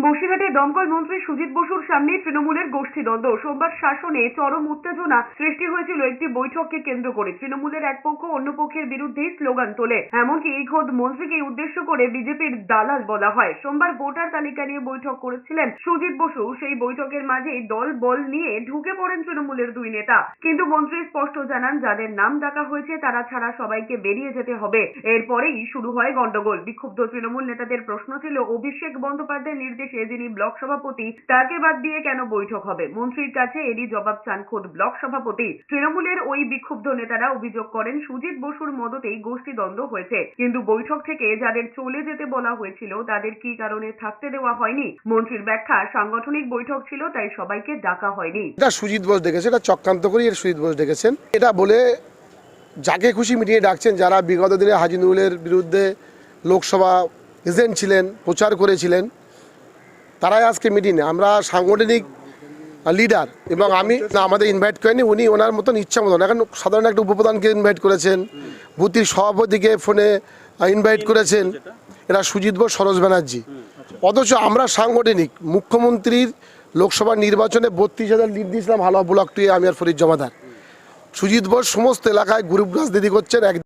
বসিরহাটে দমকল মন্ত্রী সুজিত বসুর সামনে তৃণমূলের গোষ্ঠীদ্বন্দ্ব। সোমবার শাসনে চরম উত্তেজনা সৃষ্টি হয়েছিল একটি বৈঠককে কেন্দ্র করে। তৃণমূলের এক পক্ষ অন্য পক্ষের বিরুদ্ধে স্লোগান তোলে। এমনকি এই খোদ মন্ত্রীকে উদ্দেশ্য করে বিজেপির দালাল বলা হয়। সোমবার ভোটার তালিকা নিয়ে বৈঠক করেছিলেন সুজিত বসু। সেই বৈঠকের মাঝেই দল বল নিয়ে ঢুকে পড়েন তৃণমূলের দুই নেতা। কিন্তু মন্ত্রী স্পষ্ট জানান, যাদের নাম ডাকা হয়েছে তারা ছাড়া সবাইকে বেরিয়ে যেতে হবে। এরপরেই শুরু হয় গন্ডগোল। বিক্ষুব্ধ তৃণমূল নেতাদের প্রশ্ন ছিল, অভিষেক বন্দ্যোপাধ্যায়ের নির্দেশে যিনি ব্লক সভাপতি, তাকে বাদ দিয়ে কেন বৈঠক হবে? মন্ত্রীর কাছে এরই জবাব চান খোদ ব্লক সভাপতি। তৃণমূলের ওই বিক্ষুব্ধ নেতারা অভিযোগ করেন, সুজিত বসুর মদতেই গোষ্ঠীদ্বন্দ্ব হয়েছে। কিন্তু বৈঠক থেকে যাদের চলে যেতে বলা হয়েছিল, তাদের কি কারণে থাকতে দেওয়া হয়নি? মন্ত্রীর ব্যাখ্যা, সাংগঠনিক বৈঠক ছিল, তাই সবাইকে ডাকা হয়নি। এটা সুজিত বোস ডেকেছে এটা চক্রান্ত করেই এটা সুজিত বোস ডেকেছেন এটা বলে যাকে খুশি মিটিয়ে ডাকছেন, যারা বিগত দিনে হাজি নুরুলের বিরুদ্ধে লোকসভা এজেন্ট ছিলেন, প্রচার করেছিলেন তারাই আজকে মিটিংয়ে আমরা সাংগঠনিক লিডার এবং আমি আমাদের ইনভাইট করেনি, উনি ওনার মতন ইচ্ছা মতন। এখন সাধারণ একটা উপপ্রধানকে ইনভাইট করেছেন, বুথির সভাপতিকে ফোনে ইনভাইট করেছেন। এরা সুজিত বোস, সরোজ ব্যানার্জি। অথচ আমরা সাংগঠনিক, মুখ্যমন্ত্রীর লোকসভা নির্বাচনে বত্রিশ হাজার লিড দিয়েছিলাম, হালুয়া ব্লক টুয়ে আমি আর ফরিদ জমাদার। সুজিত বোস সমস্ত এলাকায় গ্রুপ রাজনীতি করছেন, এক